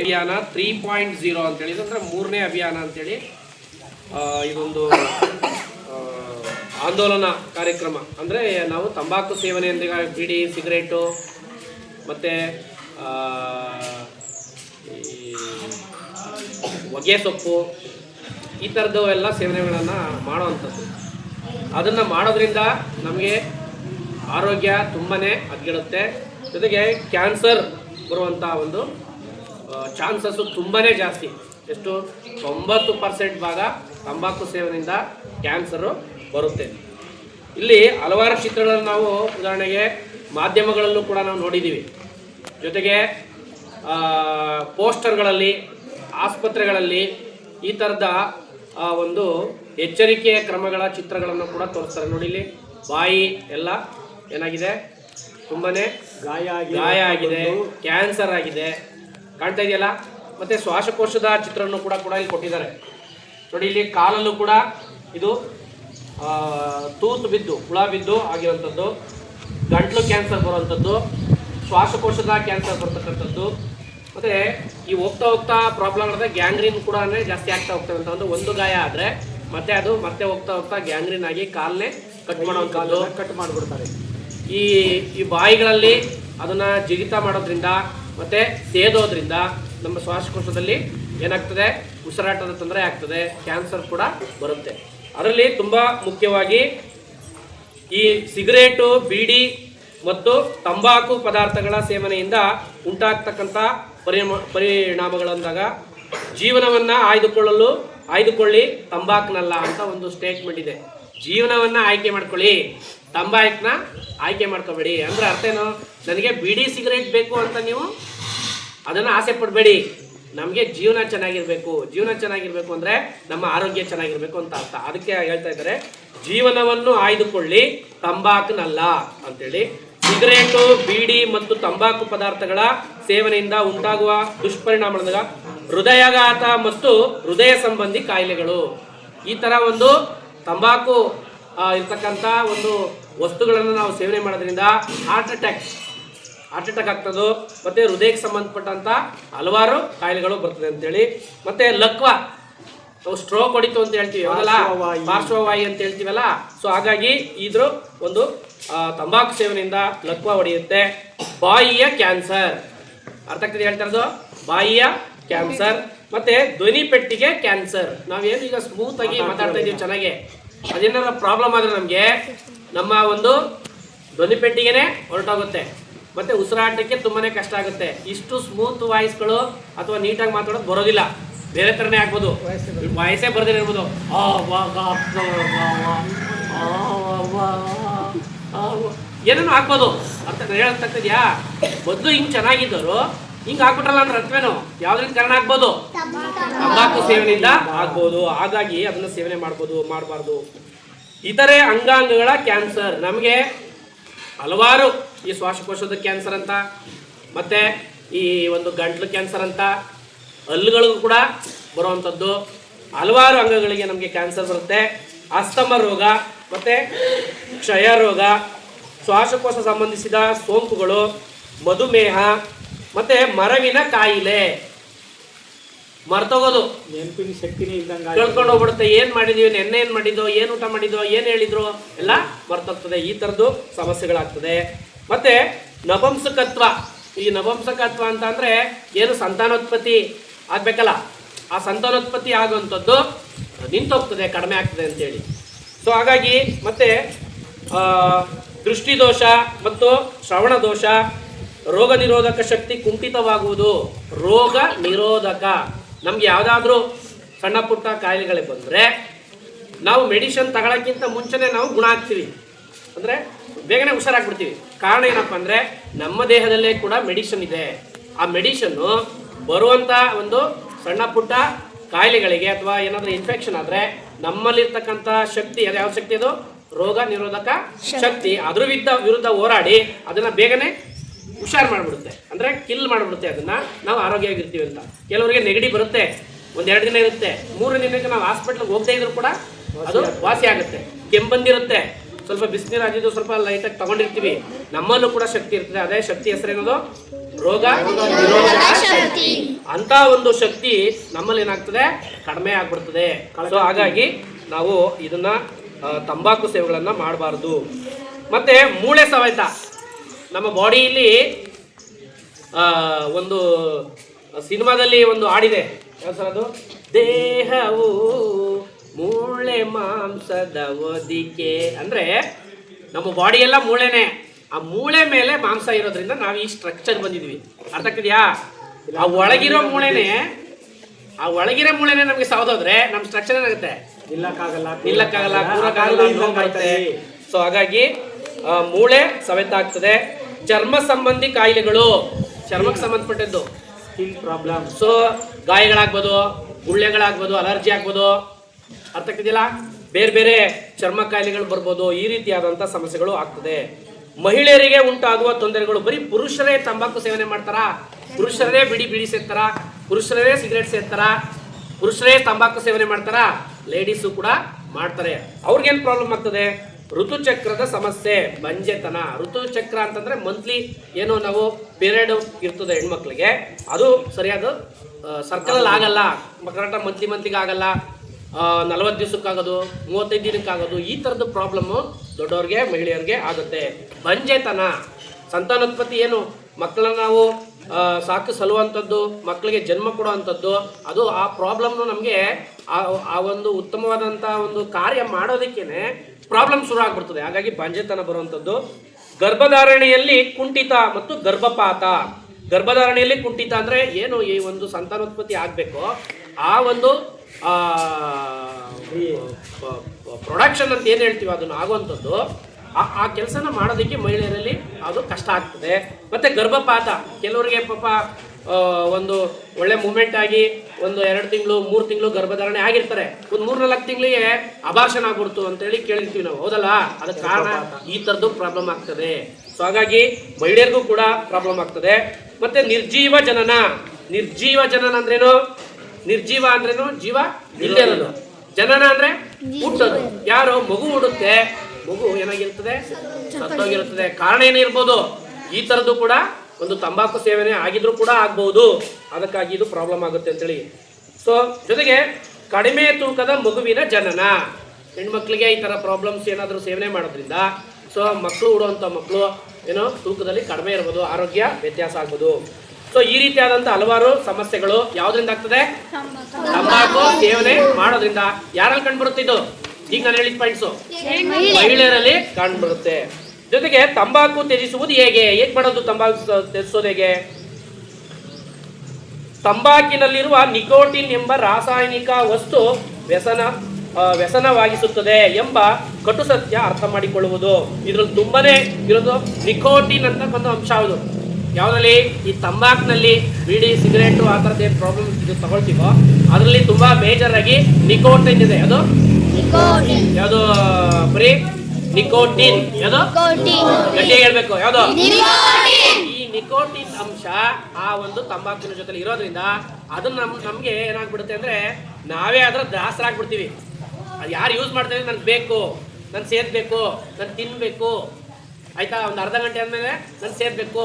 ಅಭಿಯಾನ three point zero ಅಂತೇಳಿ. ಅಂದರೆ ಮೂರನೇ ಅಭಿಯಾನ ಅಂತೇಳಿ. ಇದೊಂದು ಆಂದೋಲನ ಕಾರ್ಯಕ್ರಮ. ಅಂದರೆ ನಾವು ತಂಬಾಕು ಸೇವನೆಯಿಂದ ಬಿಡಿ, ಸಿಗರೇಟು, ಮತ್ತು ಹೊಗೆ ಸೊಪ್ಪು, ಈ ಥರದ್ದು ಎಲ್ಲ ಸೇವನೆಗಳನ್ನು ಮಾಡುವಂಥದ್ದು. ಅದನ್ನು ಮಾಡೋದ್ರಿಂದ ನಮಗೆ ಆರೋಗ್ಯ ತುಂಬಾ ಹದಗೆಡುತ್ತೆ ಜೊತೆಗೆ ಕ್ಯಾನ್ಸರ್ ಬರುವಂಥ ಒಂದು ಚಾನ್ಸಸ್ಸು ತುಂಬಾ ಜಾಸ್ತಿ. ಎಷ್ಟು? ತೊಂಬತ್ತು ಪರ್ಸೆಂಟ್ ಭಾಗ ತಂಬಾಕು ಸೇವನೆಯಿಂದ ಕ್ಯಾನ್ಸರು ಬರುತ್ತೆ. ಇಲ್ಲಿ ಹಲವಾರು ಚಿತ್ರಗಳನ್ನು ನಾವು ಉದಾಹರಣೆಗೆ ಮಾಧ್ಯಮಗಳಲ್ಲೂ ಕೂಡ ನಾವು ನೋಡಿದ್ದೀವಿ. ಜೊತೆಗೆ ಪೋಸ್ಟರ್ಗಳಲ್ಲಿ ಆಸ್ಪತ್ರೆಗಳಲ್ಲಿ ಈ ಥರದ ಒಂದು ಎಚ್ಚರಿಕೆಯ ಕ್ರಮಗಳ ಚಿತ್ರಗಳನ್ನು ಕೂಡ ತೋರಿಸ್ತಾರೆ ನೋಡಿ ಇಲ್ಲಿ. ಬಾಯಿ ಎಲ್ಲ ಏನಾಗಿದೆ? ತುಂಬಾ ಗಾಯ ಗಾಯ ಆಗಿದೆ ಕ್ಯಾನ್ಸರ್ ಆಗಿದೆ. ಕಾಣ್ತಾ ಇದೆಯಲ್ಲ? ಮತ್ತೆ ಶ್ವಾಸಕೋಶದ ಚಿತ್ರವನ್ನು ಕೂಡ ಕೂಡ ಇಲ್ಲಿ ಕೊಟ್ಟಿದ್ದಾರೆ. ನೋಡಿ ಇಲ್ಲಿ ಕಾಲಲ್ಲೂ ಕೂಡ ಇದು ತೂತು ಬಿದ್ದು ಹುಳ ಬಿದ್ದು ಆಗಿರುವಂಥದ್ದು ಗಂಟ್ಲು ಕ್ಯಾನ್ಸರ್ ಬರುವಂಥದ್ದು ಶ್ವಾಸಕೋಶದ ಕ್ಯಾನ್ಸರ್ ಬರ್ತಕ್ಕಂಥದ್ದು ಮತ್ತೆ ಈ ಹೋಗ್ತಾ ಹೋಗ್ತಾ ಪ್ರಾಬ್ಲಮ್ ಆದ್ರೆ ಗ್ಯಾಂಗ್ರೀನ್ ಕೂಡ ಜಾಸ್ತಿ ಆಗ್ತಾ ಹೋಗ್ತದೆ ಅಂತ ಒಂದು ಒಂದು ಗಾಯ ಆದರೆ ಮತ್ತೆ ಅದು ಮತ್ತೆ ಹೋಗ್ತಾ ಹೋಗ್ತಾ ಗ್ಯಾಂಗ್ರೀನ್ ಆಗಿ ಕಾಲನ್ನೇ ಕಟ್ ಕಾಲು ಕಟ್ ಮಾಡಿಬಿಡ್ತಾರೆ. ಈ ಈ ಬಾಯಿಗಳಲ್ಲಿ ಅದನ್ನು ಜಿಗಿತ ಮಾಡೋದ್ರಿಂದ ಮತ್ತೆ ಸೇದೋದ್ರಿಂದ ನಮ್ಮ ಶ್ವಾಸಕೋಶದಲ್ಲಿ ಏನಾಗ್ತದೆ? ಉಸಿರಾಟದ ತೊಂದರೆ ಆಗ್ತದೆ. ಕ್ಯಾನ್ಸರ್ ಕೂಡ ಬರುತ್ತೆ. ಅದರಲ್ಲಿ ತುಂಬ ಮುಖ್ಯವಾಗಿ ಈ ಸಿಗರೇಟು, ಬೀಡಿ ಮತ್ತು ತಂಬಾಕು ಪದಾರ್ಥಗಳ ಸೇವನೆಯಿಂದ ಉಂಟಾಗ್ತಕ್ಕಂಥ ಪರಿಮ ಪರಿಣಾಮಗಳಂದಾಗ ಜೀವನವನ್ನು ಆಯ್ದುಕೊಳ್ಳಲು, ಆಯ್ದುಕೊಳ್ಳಿ, ತಂಬಾಕ್ನಲ್ಲ ಅಂತ ಒಂದು ಸ್ಟೇಟ್ಮೆಂಟ್ ಇದೆ. ಜೀವನವನ್ನು ಆಯ್ಕೆ ಮಾಡ್ಕೊಳ್ಳಿ. ತಂಬಾಕನ್ನ ಆಯ್ಕೆ ಮಾಡ್ಕೋಬೇಡಿ. ಅಂದ್ರೆ ಅರ್ಥ ಏನು? ನನಗೆ ಬಿಡಿ ಸಿಗರೇಟ್ ಬೇಕು ಅಂತ ನೀವು ಅದನ್ನು ಆಸೆ ಪಡಬೇಡಿ. ನಮಗೆ ಜೀವನ ಚೆನ್ನಾಗಿರಬೇಕು. ಜೀವನ ಚೆನ್ನಾಗಿರಬೇಕು ಅಂದ್ರೆ ನಮ್ಮ ಆರೋಗ್ಯ ಚೆನ್ನಾಗಿರ್ಬೇಕು ಅಂತ ಅರ್ಥ. ಅದಕ್ಕೆ ಹೇಳ್ತಾ ಇದ್ದಾರೆ, ಜೀವನವನ್ನು ಆಯ್ದುಕೊಳ್ಳಿ, ತಂಬಾಕುನಲ್ಲ ಅಂತೇಳಿ. ಸಿಗರೇಟು, ಬೀಡಿ ಮತ್ತು ತಂಬಾಕು ಪದಾರ್ಥಗಳ ಸೇವನೆಯಿಂದ ಉಂಟಾಗುವ ದುಷ್ಪರಿಣಾಮಗಳಾದ ಹೃದಯಾಘಾತ ಮತ್ತು ಹೃದಯ ಸಂಬಂಧಿ ಕಾಯಿಲೆಗಳು. ಈ ತರ ಒಂದು ತಂಬಾಕು ಇರ್ತಕ್ಕಂಥ ಒಂದು ವಸ್ತುಗಳನ್ನು ನಾವು ಸೇವನೆ ಮಾಡೋದ್ರಿಂದ ಹಾರ್ಟ್ ಅಟ್ಯಾಕ್ ಹಾರ್ಟ್ ಅಟ್ಯಾಕ್ ಆಗ್ತದೋ ಮತ್ತು ಹೃದಯಕ್ಕೆ ಸಂಬಂಧಪಟ್ಟಂಥ ಹಲವಾರು ಕಾಯಿಲೆಗಳು ಬರ್ತದೆ ಅಂತೇಳಿ. ಮತ್ತು ಲಕ್ವ ನಾವು ಸ್ಟ್ರೋಕ್ ಹೊಡಿತು ಅಂತ ಹೇಳ್ತೀವಿ ಹೌದಲ್ಲ? ಪಾರ್ಶ್ವವಾಯಿ. ಅಂತ ಹೇಳ್ತೀವಲ್ಲ? ಸೊ ಹಾಗಾಗಿ ಇದ್ರ ಒಂದು ತಂಬಾಕು ಸೇವನೆಯಿಂದ ಲಕ್ವ ಹೊಡೆಯುತ್ತೆ. ಬಾಯಿಯ ಕ್ಯಾನ್ಸರ್. ಅರ್ಥ ಆಗ್ತದೆ ಹೇಳ್ತಾ ಇರೋದು? ಬಾಯಿಯ ಕ್ಯಾನ್ಸರ್ ಮತ್ತೆ ಧ್ವನಿ ಪೆಟ್ಟಿಗೆ ಕ್ಯಾನ್ಸರ್. ನಾವೇನು ಈಗ ಸ್ಮೂತ್ ಆಗಿ ಮಾತಾಡ್ತಾ ಇದೀವಿ ಚೆನ್ನಾಗಿ. ಅದೇನಾರ ಪ್ರಾಬ್ಲಮ್ ಆದರೆ ನಮಗೆ ನಮ್ಮ ಒಂದು ಧ್ವನಿ ಪೆಟ್ಟಿಗೆನೆ ಹೊರಟೋಗುತ್ತೆ. ಮತ್ತೆ ಉಸಿರಾಟಕ್ಕೆ ತುಂಬಾನೇ ಕಷ್ಟ ಆಗುತ್ತೆ. ಇಷ್ಟು ಸ್ಮೂತ್ ವಾಯ್ಸ್ಗಳು ಅಥವಾ ನೀಟಾಗಿ ಮಾತಾಡೋದು ಬರೋದಿಲ್ಲ. ಬೇರೆ ಥರನೇ ಆಗ್ಬೋದು. ವಾಯ್ಸೇ ಬರದೇ ಇರ್ಬೋದು. ಏನೇನು ಆಗ್ಬೋದು ಅಂತ ಹೇಳಕ್ತಕ್ತಿದ್ಯಾ ಮೊದಲು ಹಿಂಗೆ ಚೆನ್ನಾಗಿದ್ದವರು ಹಿಂಗ್ ಹಾಕ್ಬಿಟ್ರಲ್ಲ ಅಂದ್ರೆ ಅರ್ಥವೇನು? ಯಾವ್ದ್ರಿಂದ ಕಾರಣ ಆಗ್ಬೋದು? ತಂಬಾಕು ಸೇವನೆಯಿಂದ ಆಗ್ಬೋದು. ಹಾಗಾಗಿ ಅದನ್ನ ಸೇವನೆ ಮಾಡ್ಬೋದು, ಮಾಡಬಾರ್ದು. ಇತರೆ ಅಂಗಾಂಗಗಳ ಕ್ಯಾನ್ಸರ್. ನಮಗೆ ಹಲವಾರು ಈ ಶ್ವಾಸಕೋಶದ ಕ್ಯಾನ್ಸರ್ ಅಂತ, ಮತ್ತೆ ಈ ಒಂದು ಗಂಟ್ಲು ಕ್ಯಾನ್ಸರ್ ಅಂತ, ಹಲ್ಲುಗಳಿಗೂ ಕೂಡ ಬರುವಂಥದ್ದು. ಹಲವಾರು ಅಂಗಗಳಿಗೆ ನಮಗೆ ಕ್ಯಾನ್ಸರ್ ಬರುತ್ತೆ. ಅಸ್ತಮ ರೋಗ, ಮತ್ತೆ ಕ್ಷಯ ರೋಗ, ಶ್ವಾಸಕೋಶ ಸಂಬಂಧಿಸಿದ ಸೋಂಕುಗಳು, ಮಧುಮೇಹ ಮತ್ತೆ ಮರವಿನ ಕಾಯಿಲೆ. ಮರ್ತೋಗೋದು. ನೆನಪಿನ ಶಕ್ತಿನೇ ಇದ್ದಂಗೆ ಕೇಳ್ಕೊಂಡು ಹೋಗ್ಬಿಡುತ್ತೆ ಏನು ಮಾಡಿದೀವಿ ನೆನ್ನೆ ಏನು ಮಾಡಿದ್ದೋ ಏನು ಊಟ ಮಾಡಿದ್ದೋ ಏನು ಹೇಳಿದ್ರು ಎಲ್ಲ ಮರ್ತೋಗ್ತದೆ. ಈ ಥರದ್ದು ಸಮಸ್ಯೆಗಳಾಗ್ತದೆ. ಮತ್ತೆ ನಪುಂಸಕತ್ವ. ಈ ನಪುಂಸಕತ್ವ ಅಂತ ಅಂದರೆ ಏನು ಸಂತಾನೋತ್ಪತ್ತಿ ಆಗಬೇಕಲ್ಲ? ಆ ಸಂತಾನೋತ್ಪತ್ತಿ ಆಗುವಂಥದ್ದು ನಿಂತೋಗ್ತದೆ ಕಡಿಮೆ ಆಗ್ತದೆ ಅಂತೇಳಿ. ಸೊ ಹಾಗಾಗಿ ಮತ್ತೆ ದೃಷ್ಟಿದೋಷ ಮತ್ತು ಶ್ರವಣ ದೋಷ ರೋಗ ನಿರೋಧಕ ಶಕ್ತಿ ಕುಂಠಿತವಾಗುವುದು. ರೋಗ ನಿರೋಧಕ. ನಮ್ಗೆ ಯಾವುದಾದ್ರೂ ಸಣ್ಣ ಪುಟ್ಟ ಕಾಯಿಲೆಗಳಿಗೆ ಬಂದರೆ ನಾವು ಮೆಡಿಷನ್ ತಗೊಳಕ್ಕಿಂತ ಮುಂಚೆನೇ ನಾವು ಗುಣ ಆಗ್ತೀವಿ. ಅಂದರೆ ಬೇಗನೆ ಹುಷಾರಾಗ್ಬಿಡ್ತೀವಿ. ಕಾರಣ ಏನಪ್ಪ ಅಂದರೆ ನಮ್ಮ ದೇಹದಲ್ಲೇ ಕೂಡ ಮೆಡಿಷನ್ ಇದೆ. ಆ ಮೆಡಿಷನ್ನು ಬರುವಂಥ ಒಂದು ಸಣ್ಣ ಪುಟ್ಟ ಕಾಯಿಲೆಗಳಿಗೆ ಅಥವಾ ಏನಾದರೂ ಇನ್ಫೆಕ್ಷನ್ ಆದರೆ ನಮ್ಮಲ್ಲಿರ್ತಕ್ಕಂಥ ಶಕ್ತಿ ಅದು ಯಾವ ಶಕ್ತಿ ಅದು? ರೋಗ ನಿರೋಧಕ ಶಕ್ತಿ. ಅದ್ರ ವಿರುದ್ಧ ವಿರುದ್ಧ ಹೋರಾಡಿ ಅದನ್ನ ಬೇಗನೆ ಹುಷಾರ್ ಮಾಡಿಬಿಡುತ್ತೆ. ಅಂದರೆ ಕಿಲ್ ಮಾಡ್ಬಿಡುತ್ತೆ ಅದನ್ನು. ನಾವು ಆರೋಗ್ಯವಾಗಿರ್ತೀವಿ ಅಂತ. ಕೆಲವರಿಗೆ ನೆಗಡಿ ಬರುತ್ತೆ ಒಂದೆರಡು ದಿನ ಇರುತ್ತೆ ಮೂರು ದಿನಕ್ಕೆ ನಾವು ಹಾಸ್ಪಿಟ್ಲಿಗೆ ಹೋಗ್ತಾ ಇದ್ರು ಕೂಡ ಅದು ವಾಸಿ ಆಗುತ್ತೆ. ಕೆಂಬಂದಿರುತ್ತೆ ಬಂದಿರುತ್ತೆ. ಸ್ವಲ್ಪ ಬಿಸಿನೀರು ಆಗಿದ್ದು ಸ್ವಲ್ಪ ಲೈಟಾಗಿ ತಗೊಂಡಿರ್ತೀವಿ. ನಮ್ಮಲ್ಲೂ ಕೂಡ ಶಕ್ತಿ ಇರ್ತದೆ. ಅದೇ ಶಕ್ತಿ ಹೆಸರೇನದು ರೋಗ ಅಂತ ಒಂದು ಶಕ್ತಿ ನಮ್ಮಲ್ಲಿ ಏನಾಗ್ತದೆ? ಕಡಿಮೆ ಆಗ್ಬಿಡ್ತದೆ. ಸೊ ಹಾಗಾಗಿ ನಾವು ಇದನ್ನ ತಂಬಾಕು ಸೇವೆಗಳನ್ನು ಮಾಡಬಾರ್ದು. ಮತ್ತೆ ಮೂಳೆ ಸವೆತ. ನಮ್ಮ ಬಾಡಿಯಲ್ಲಿ ಒಂದು ಸಿನಿಮಾದಲ್ಲಿ ಒಂದು ಹಾಡಿದೆ. ಸರ್ ಅದು? ದೇಹವು ಮೂಳೆ ಮಾಂಸದ ಒದಿಕೆ ಅಂದರೆ ನಮ್ಮ ಬಾಡಿ ಎಲ್ಲ ಮೂಳೆನೆ. ಆ ಮೂಳೆ ಮೇಲೆ ಮಾಂಸ ಇರೋದ್ರಿಂದ ನಾವು ಈ ಸ್ಟ್ರಕ್ಚರ್ ಬಂದಿದ್ವಿ. ಅರ್ಥ ಆಗ್ತಿದ್ಯಾ? ಆ ಒಳಗಿರೋ ಮೂಳೆನೇ ಆ ಒಳಗಿರೋ ಮೂಳೆನೇ ನಮಗೆ ಸಾವ್ದೋದ್ರೆ ನಮ್ಮ ಸ್ಟ್ರಕ್ಚರ್ ಏನಾಗುತ್ತೆ? ನಿಲ್ಲಕ್ಕಾಗಲ್ಲ ಕೂರಕ್ಕಾಗಲ್ಲ ಸೊ ಹಾಗಾಗಿ ಮೂಳೆ ಸವೆತ ಆಗ್ತದೆ ಚರ್ಮ ಸಂಬಂಧಿ ಕಾಯಿಲೆಗಳು. ಚರ್ಮಕ್ಕೆ ಸಂಬಂಧಪಟ್ಟದ್ದು. ಸ್ಕಿನ್ ಪ್ರಾಬ್ಲಮ್ ಸೊ ಗಾಯಗಳಾಗ್ಬೋದು ಗುಳ್ಳೆಗಳಾಗ್ಬೋದು ಅಲರ್ಜಿ ಆಗ್ಬೋದು. ಅರ್ಥ ಆಗ್ತಿದೆಯಲ್ಲ? ಬೇರೆ ಬೇರೆ ಚರ್ಮ ಕಾಯಿಲೆಗಳು ಬರ್ಬೋದು ಈ ರೀತಿಯಾದಂಥ ಸಮಸ್ಯೆಗಳು ಆಗ್ತದೆ. ಮಹಿಳೆಯರಿಗೆ ಉಂಟಾಗುವ ತೊಂದರೆಗಳು ಬರೀ ಪುರುಷರೇ ತಂಬಾಕು ಸೇವನೆ ಮಾಡ್ತಾರಾ? ಪುರುಷರೇ ಬಿಡಿ ಬಿಡಿ ಸೇರ್ತಾರ? ಪುರುಷರೇ ಸಿಗರೇಟ್ ಸೇರ್ತಾರ? ಪುರುಷರೇ ತಂಬಾಕು ಸೇವನೆ ಮಾಡ್ತಾರಾ? ಲೇಡೀಸು ಕೂಡ ಮಾಡ್ತಾರೆ. ಅವ್ರಿಗೇನು ಪ್ರಾಬ್ಲಮ್ ಆಗ್ತದೆ? ಋತುಚಕ್ರದ ಸಮಸ್ಯೆ, ಮಂಜೆತನ. ಋತುಚಕ್ರ ಅಂತಂದ್ರೆ ಮಂತ್ಲಿ ಏನು ನಾವು ಪೀರಿಯಡ್ ಇರ್ತದೆ ಹೆಣ್ಮಕ್ಳಿಗೆ. ಅದು ಸರಿಯಾದ ಸರ್ಕಲಲ್ಲಿ ಆಗಲ್ಲ. ಕರೆಕ್ಟಾಗಿ ಮಂತ್ಲಿ ಮಂತ್ಲಿಗೆ ಆಗಲ್ಲ. ನಲವತ್ತು ದಿವಸಕ್ಕಾಗೋದು, ಮೂವತ್ತೈದು ದಿನಕ್ಕಾಗೋದು, ಈ ಥರದ್ದು ಪ್ರಾಬ್ಲಮ್ಮು ದೊಡ್ಡವ್ರಿಗೆ, ಮಹಿಳೆಯರಿಗೆ ಆಗುತ್ತೆ. ಬಂಜೆತನ ಸಂತಾನೋತ್ಪತ್ತಿ ಏನು? ಮಕ್ಕಳನ್ನ ನಾವು ಸಾಕು ಸಲುವಂಥದ್ದು, ಮಕ್ಕಳಿಗೆ ಜನ್ಮ ಕೊಡುವಂಥದ್ದು, ಅದು ಆ ಪ್ರಾಬ್ಲಮ್ನು ನಮಗೆ ಆ ಆ ಒಂದು ಉತ್ತಮವಾದಂಥ ಒಂದು ಕಾರ್ಯ ಮಾಡೋದಕ್ಕೇನೆ ಪ್ರಾಬ್ಲಮ್ ಶುರು ಆಗ್ಬಿಡ್ತದೆ. ಹಾಗಾಗಿ ಬಾಂಜೆತನ ಬರುವಂಥದ್ದು ಗರ್ಭಧಾರಣೆಯಲ್ಲಿ ಕುಂಠಿತ ಮತ್ತು ಗರ್ಭಪಾತ. ಗರ್ಭಧಾರಣೆಯಲ್ಲಿ ಕುಂಠಿತ ಅಂದರೆ ಏನು ಈ ಒಂದು ಸಂತಾನೋತ್ಪತ್ತಿ ಆಗಬೇಕು? ಆ ಒಂದು ಪ್ರೊಡಕ್ಷನ್ ಅಂತ ಏನು ಹೇಳ್ತೀವಿ ಅದನ್ನು ಆಗುವಂಥದ್ದು ಆ ಕೆಲಸನ ಮಾಡೋದಕ್ಕೆ ಮಹಿಳೆಯರಲ್ಲಿ ಅದು ಕಷ್ಟ ಆಗ್ತದೆ. ಮತ್ತೆ ಗರ್ಭಪಾತ, ಕೆಲವರಿಗೆ ಪಾಪ ಒಂದು ಒಳ್ಳೆ ಮೂಮೆಂಟ್ ಆಗಿ ಒಂದು ಎರಡು ತಿಂಗಳು ಮೂರು ತಿಂಗಳು ಗರ್ಭಧಾರಣೆ ಆಗಿರ್ತಾರೆ. ಒಂದು ಮೂರು ನಾಲ್ಕು ತಿಂಗಳಿಗೆ ಅಭಾಷಣ ಆಗ್ಬಿಡ್ತು ಅಂತೇಳಿ ಕೇಳಿರ್ತೀವಿ ನಾವು. ಹೌದಲ್ಲ? ಅದಕ್ಕೆ ಕಾರಣ ಈ ಥರದ್ದು ಪ್ರಾಬ್ಲಮ್ ಆಗ್ತದೆ. ಸೊ ಹಾಗಾಗಿ ಮಹಿಳೆಯರಿಗೂ ಕೂಡ ಪ್ರಾಬ್ಲಮ್ ಆಗ್ತದೆ. ಮತ್ತೆ ನಿರ್ಜೀವ ಜನನ. ನಿರ್ಜೀವ ಜನನ ಅಂದ್ರೇನು? ನಿರ್ಜೀವ ಅಂದ್ರೇನು? ಜೀವ ಇಲ್ಲದೆ ಇರೋದು. ಜನನ ಅಂದ್ರೆ ಹುಟ್ಟೋದು. ಯಾರು ಮಗು ಹುಡುತ್ತೆ. ಮಗು ಏನಾಗಿರ್ತದೆ? ಸತ್ತೋಗಿರುತ್ತದೆ. ಕಾರಣ ಏನಿರ್ಬೋದು? ಈ ತರದ್ದು ಕೂಡ ಒಂದು ತಂಬಾಕು ಸೇವನೆ ಆಗಿದ್ರೂ ಕೂಡ ಆಗ್ಬಹುದು ಅದಕ್ಕಾಗಿ ಇದು ಪ್ರಾಬ್ಲಮ್ ಆಗುತ್ತೆ ಅಂತೇಳಿ. ಸೊ ಜೊತೆಗೆ ಕಡಿಮೆ ತೂಕದ ಮಗುವಿನ ಜನನ. ಹೆಣ್ಮಕ್ಳಿಗೆ ಈ ತರ ಪ್ರಾಬ್ಲಮ್ಸ್ ಏನಾದರೂ ಸೇವನೆ ಮಾಡೋದ್ರಿಂದ ಸೊ ಮಕ್ಕಳು ಉಡುವಂಥ ಮಕ್ಕಳು ಏನೋ ತೂಕದಲ್ಲಿ ಕಡಿಮೆ ಇರ್ಬೋದು ಆರೋಗ್ಯ ವ್ಯತ್ಯಾಸ ಆಗ್ಬೋದು. ಸೊ ಈ ರೀತಿಯಾದಂಥ ಹಲವಾರು ಸಮಸ್ಯೆಗಳು ಯಾವುದರಿಂದ ಆಗ್ತದೆ? ತಂಬಾಕು ಸೇವನೆ ಮಾಡೋದ್ರಿಂದ. ಯಾರಲ್ಲಿ ಕಂಡುಬರುತ್ತೆ ಇದು? ಈಗ ನಾನು ಹೇಳಿದ ಪಾಯಿಂಟ್ಸು ಮಹಿಳೆಯರಲ್ಲಿ. ಕಂಡುಬರುತ್ತೆ ಜೊತೆಗೆ ತಂಬಾಕು ತ್ಯಜಿಸುವುದು ಹೇಗೆ? ಹೇಗೆ ಮಾಡೋದು ತಂಬಾಕು ತ್ಯಜಿಸೋದು ಹೇಗೆ ತಂಬಾಕಿನಲ್ಲಿರುವ ನಿಕೋಟಿನ್ ಎಂಬ ರಾಸಾಯನಿಕ ವಸ್ತು ವ್ಯಸನ ವ್ಯಸನವಾಗಿಸುತ್ತದೆ ಎಂಬ ಕಟು ಸತ್ಯ ಅರ್ಥ ಮಾಡಿಕೊಳ್ಳುವುದು. ಇದ್ರಲ್ಲಿ ತುಂಬನೇ ಇರೋದು ನಿಕೋಟಿನ್ ಅಂತ ಒಂದು ಅಂಶ ಅದು ಯಾವುದ್ರಲ್ಲಿ? ಈ ತಂಬಾಕಿನಲ್ಲಿ ಬೀಡಿ ಸಿಗರೇಟು ಆ ಥರದ್ದು ಏನು ಪ್ರಾಬ್ಲಮ್ ಇದು ತಗೊಳ್ತೀವೋ ಅದರಲ್ಲಿ ತುಂಬ ಮೇಜರ್ ಆಗಿ ನಿಕೋಟಿನ್ ಇದೆ. ಅದು? ಯಾವುದು ಬರೀ ನಿಕೋಟಿನ್. ಯಾವುದು? ಗಟ್ಟಿಯಾಗಿ ಹೇಳ್ಬೇಕು. ಯಾವುದು? ಈ ನಿಕೋಟಿನ್ ಅಂಶ ಆ ಒಂದು ತಂಬಾಕಿನ ಜೊತೆಲಿ ಇರೋದ್ರಿಂದ ಅದನ್ನ ನಮ್ ನಮ್ಗೆ ಏನಾಗ್ಬಿಡುತ್ತೆ ಅಂದ್ರೆ ನಾವೇ ಅದ್ರ ದಾಸರಾಗ್ಬಿಡ್ತೀವಿ ಅದು ಯಾರು ಯೂಸ್ ಮಾಡ್ತೇವೆ ನನ್ಗೆ ಬೇಕು ನನ್ ಸೇರ್ಬೇಕು ನನ್ ತಿನ್ಬೇಕು. ಆಯ್ತಾ? ಒಂದು ಅರ್ಧ ಗಂಟೆ ಆದ್ಮೇಲೆ ನನ್ ಸೇರ್ಬೇಕು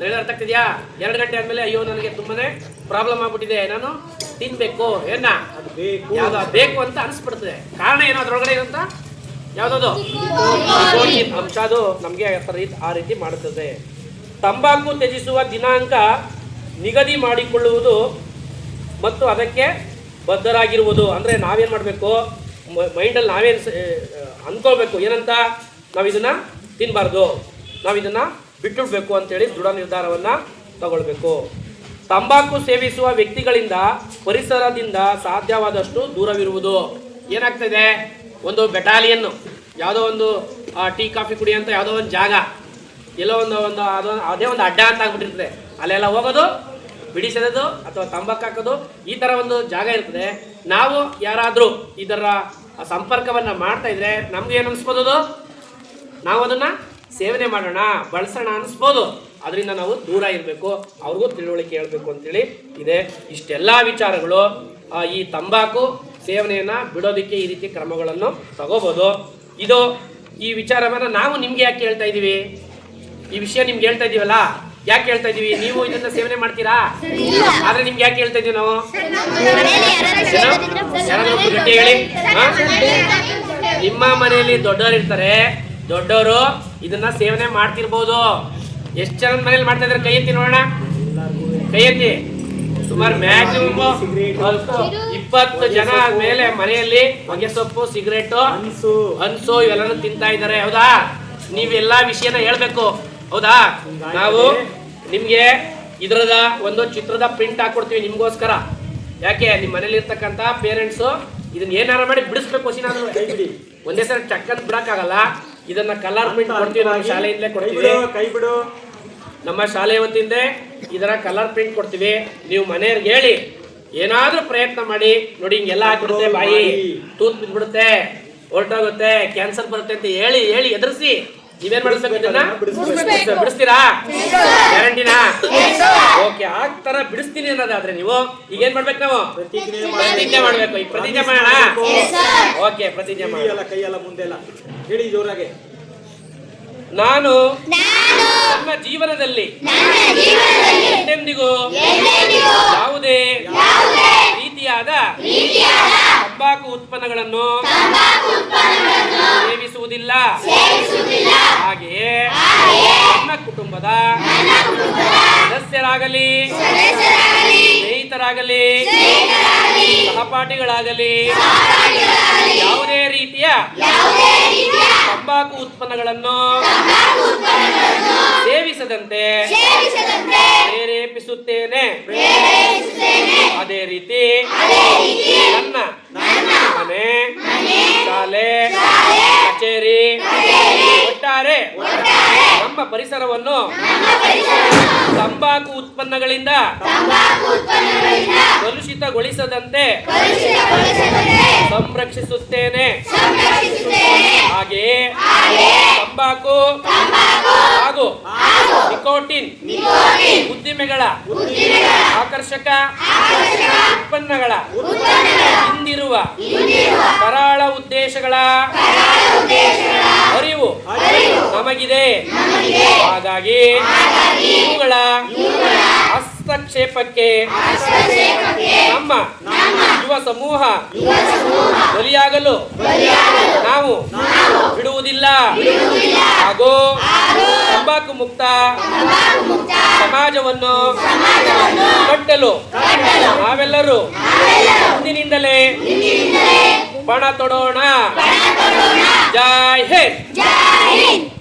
ನಾನು ಅರ್ಥ ಆಗ್ತಿದ್ಯಾ? ಎರಡು ಗಂಟೆ ಆದ್ಮೇಲೆ ಅಯ್ಯೋ ನನಗೆ ತುಂಬಾನೇ ಪ್ರಾಬ್ಲಮ್ ಆಗ್ಬಿಟ್ಟಿದೆ. ನಾನು ತಿನ್ಬೇಕು. ಏನ? ಅದು ಬೇಕು. ಯಾವ್ದು ಬೇಕು ಅಂತ ಅನಿಸ್ಬಿಡ್ತದೆ. ಕಾರಣ ಏನೋ ಅದ್ರೊಳಗಡೆ ಇರುತ್ತ? ಯಾವ್ದದು? ಅಂಶ ಅದು ನಮಗೆ ಆ ರೀತಿ ಮಾಡುತ್ತದೆ. ತಂಬಾಕು ತ್ಯಜಿಸುವ ದಿನಾಂಕ ನಿಗದಿ ಮಾಡಿಕೊಳ್ಳುವುದು ಮತ್ತು ಅದಕ್ಕೆ ಬದ್ಧರಾಗಿರುವುದು. ಅಂದರೆ ನಾವೇನು ಮಾಡಬೇಕು? ಮೈಂಡಲ್ಲಿ ನಾವೇನು ಅಂದ್ಕೋಬೇಕು ಏನಂತ ನಾವು ಇದನ್ನು ತಿನ್ನಬಾರ್ದು ನಾವು ಇದನ್ನ ಬಿಟ್ಟುಬಿಡ್ಬೇಕು ಅಂತೇಳಿ ದೃಢ ನಿರ್ಧಾರವನ್ನು ತಗೊಳ್ಬೇಕು. ತಂಬಾಕು ಸೇವಿಸುವ ವ್ಯಕ್ತಿಗಳಿಂದ ಪರಿಸರದಿಂದ ಸಾಧ್ಯವಾದಷ್ಟು ದೂರವಿರುವುದು. ಏನಾಗ್ತದೆ? ಒಂದು ಬೆಟಾಲಿಯನ್ನು ಯಾವುದೋ ಒಂದು ಟೀ ಕಾಫಿ ಕುಡಿಯೋಂಥ ಯಾವುದೋ ಒಂದು ಜಾಗ, ಎಲ್ಲೋ ಒಂದು ಒಂದು ಅದೊಂದು ಅದೇ ಒಂದು ಅಡ್ಡ ಅಂತ ಆಗ್ಬಿಟ್ಟಿರ್ತದೆ. ಅಲ್ಲೆಲ್ಲ ಹೋಗೋದು ಬಿಡಿಸೋದು ಅಥವಾ ತಂಬಾಕು ಹಾಕೋದು, ಈ ಥರ ಒಂದು ಜಾಗ ಇರ್ತದೆ. ನಾವು ಯಾರಾದರೂ ಇದರ ಸಂಪರ್ಕವನ್ನು ಮಾಡ್ತಾ ಇದ್ರೆ ನಮ್ಗೆ ಏನು ಅನಿಸ್ಬೋದು? ನಾವು ಅದನ್ನು ಸೇವನೆ ಮಾಡೋಣ, ಬಳಸೋಣ ಅನಿಸ್ಬೋದು. ಅದರಿಂದ ನಾವು ದೂರ ಇರಬೇಕು, ಅವ್ರಿಗೂ ತಿಳುವಳಿಕೆ ಹೇಳಬೇಕು ಅಂತೇಳಿ ಇದೆ ಇಷ್ಟೆಲ್ಲ ವಿಚಾರಗಳು. ಈ ತಂಬಾಕು ಸೇವನೆಯನ್ನ ಬಿಡೋದಕ್ಕೆ ಈ ರೀತಿ ಕ್ರಮಗಳನ್ನು ತಗೋಬೋದು. ಇದು ಈ ವಿಚಾರವನ್ನು ನಾವು ನಿಮ್ಗೆ ಯಾಕೆ ಹೇಳ್ತಾ ಇದ್ದೀವಿ ಈ ವಿಷಯ ನಿಮ್ಗೆ ಹೇಳ್ತಾ ಇದೀವಲ್ಲ? ಯಾಕೆ ಹೇಳ್ತಾ ಇದೀವಿ? ನೀವು ಇದನ್ನ ಸೇವನೆ ಮಾಡ್ತೀರಾ? ಆದ್ರೆ ನಿಮ್ಗೆ ಯಾಕೆ ಹೇಳ್ತಾ ಇದೀವಿ ನಾವು? ಗಟ್ಟಿ ಹೇಳಿ. ನಿಮ್ಮ ಮನೆಯಲ್ಲಿ ದೊಡ್ಡವರು ಇರ್ತಾರೆ. ದೊಡ್ಡವರು ಇದನ್ನ ಸೇವನೆ ಮಾಡ್ತಿರ್ಬೋದು. ಎಷ್ಟು ಜನ ಮನೇಲಿ ಮಾಡ್ತಾ ಇದ್ದಾರೆ ಕೈ ಎತ್ತಿ ನೋಡೋಣ ಕೈ ಎತ್ತಿ ಸುಮಾರು ಮ್ಯಾಕ್ಸಿಮಮ್ ಇಪ್ಪತ್ತು ಜನ ಮೇಲೆ ಮನೆಯಲ್ಲಿ ಹೊಗೆ ಸೊಪ್ಪು ಸಿಗರೇಟು ಹನ್ಸು. ಹನ್ಸು ಇವೆಲ್ಲನೂ ತಿಂತಾ ಇದ್ದಾರೆ. ಹೌದಾ? ನೀವೆಲ್ಲ ವಿಷಯನ ಹೇಳ್ಬೇಕು. ಹೌದಾ? ನಾವು ನಿಮ್ಗೆ ಇದ್ರದ ಒಂದು ಚಿತ್ರದ ಪ್ರಿಂಟ್ ಹಾಕೊಡ್ತೀವಿ ನಿಮ್ಗೋಸ್ಕರ. ಯಾಕೆ? ನಿಮ್ಮ ಮನೇಲಿ ಇರ್ತಕ್ಕಂತ ಪೇರೆಂಟ್ಸು ಇದನ್ನ ಏನಾರ ಮಾಡಿ ಬಿಡಿಸ್ಬೇಕು ಬಿಡಿ. ಒಂದೇ ಸಲ ಟಕ್ಕಂತ ಬಿಡಕ್ಕಾಗಲ್ಲ. ಇದನ್ನ ಕಲರ್ ಪ್ರಿಂಟ್ ಕೊಡ್ತೀವಿ ನಾವು ಶಾಲೆಯಿಂದಲೇ ಕೊಡ್ತೀವಿ. ಬಿಡು ಕೈ ಬಿಡು. ನಮ್ಮ ಶಾಲೆ ವತಿಯಿಂದ ಇದರ ಕಲರ್ ಪ್ರಿಂಟ್ ಕೊಡ್ತೀವಿ. ನೀವು ಮನೆಯವ್ರಿಗೆ ಹೇಳಿ. ಏನಾದ್ರೂ ಪ್ರಯತ್ನ ಮಾಡಿ ನೋಡಿ ಹಿಂಗೆಲ್ಲ ಆಗ್ಬಿಡುತ್ತೆ ಬಾಯಿ. ತೂತ್ ಬಿದ್ಬಿಡುತ್ತೆ ಹೊರಟೋಗುತ್ತೆ ಕ್ಯಾನ್ಸರ್ ಬರುತ್ತೆ ಅಂತ ಹೇಳಿ ಹೇಳಿ ಎದುರಿಸಿ. ನೀವೇನ್ ಮಾಡಿಸ್ಬೇಕು ಇದನ್ನ. ಬಿಡಿಸ್ತೀರಾ? ಗ್ಯಾರಂಟಿನಾ? ಓಕೆ ಆ ತರ ಬಿಡಿಸ್ತೀನಿ ಅನ್ನೋದಾದ್ರೆ ನೀವು ಈಗ ಏನ್ ಮಾಡ್ಬೇಕು ನಾವು? ಪ್ರತಿಜ್ಞೆ ಪ್ರತಿಜ್ಞೆ ಮಾಡ್ಬೇಕು. ಈಗ ಪ್ರತಿಜ್ಞೆ ಮಾಡೋಣ? ಓಕೆ ಪ್ರತಿಜ್ಞೆ ಮಾಡಿ ಕೈ ಎಲ್ಲ ಕೈಯೆಲ್ಲ ಮುಂದೆಲ್ಲ. ಹೇಳಿ ಜೋರಾಗೆ. ನಾನು ನನ್ನ ಜೀವನದಲ್ಲಿ ಎಂದೆಂದಿಗೂ ಯಾವುದೇ ರೀತಿಯಾದ ತಂಬಾಕು ಉತ್ಪನ್ನಗಳನ್ನು ಸೇವಿಸುವುದಿಲ್ಲ. ಹಾಗೆಯೇ ನನ್ನ ಕುಟುಂಬದ ಸದಸ್ಯರಾಗಲಿ ಸ್ನೇಹಿತರಾಗಲಿ ಸಹಪಾಠಿಗಳಾಗಲಿ ಯಾವುದೇ ರೀತಿಯ ತಂಬಾಕು ಉತ್ಪನ್ನಗಳನ್ನು ಸೇವಿಸದಂತೆ ಪ್ರೇರೇಪಿಸುತ್ತೇನೆ. ಅದೇ ರೀತಿ ನನ್ನ ಮನೆ ಶಾಲೆ ಕಚೇರಿ ಒಟ್ಟಾರೆ ನಮ್ಮ ಪರಿಸರವನ್ನು ತಂಬಾಕು ಉತ್ಪನ್ನಗಳಿಂದ ಕಲುಷಿತಗೊಳಿಸದಂತೆ ಸಂರಕ್ಷಿಸುತ್ತೇನೆ ಹಾಗೆಯೇ ತಂಬಾಕು ಹಾಗೂ ನಿಕೋಟಿನ್. ಉದ್ದಿಮೆಗಳ. ಆಕರ್ಷಕ. ಉತ್ಪನ್ನಗಳ. ಹಿಂದಿರುವ ಕರಾಳ ಉದ್ದೇಶಗಳ. ಅರಿವು. ನಮಗಿದೆ. ಹಾಗಾಗಿ ಇವುಗಳ ಹಸ್ತಕ್ಷೇಪಕ್ಕೆ ನಮ್ಮ ಯುವ ಸಮೂಹ ಬಲಿಯಾಗಲು ನಾವು ಬಿಡುವುದಿಲ್ಲ. ಹಾಗೂ ತಂಬಾಕು ಮುಕ್ತ ಸಮಾಜವನ್ನು ಕಟ್ಟಲು ನಾವೆಲ್ಲರೂ ಇಂದಿನಿಂದಲೇ ಪಣ ತೊಡೋಣ. ಜೈ ಹಿಂದ್.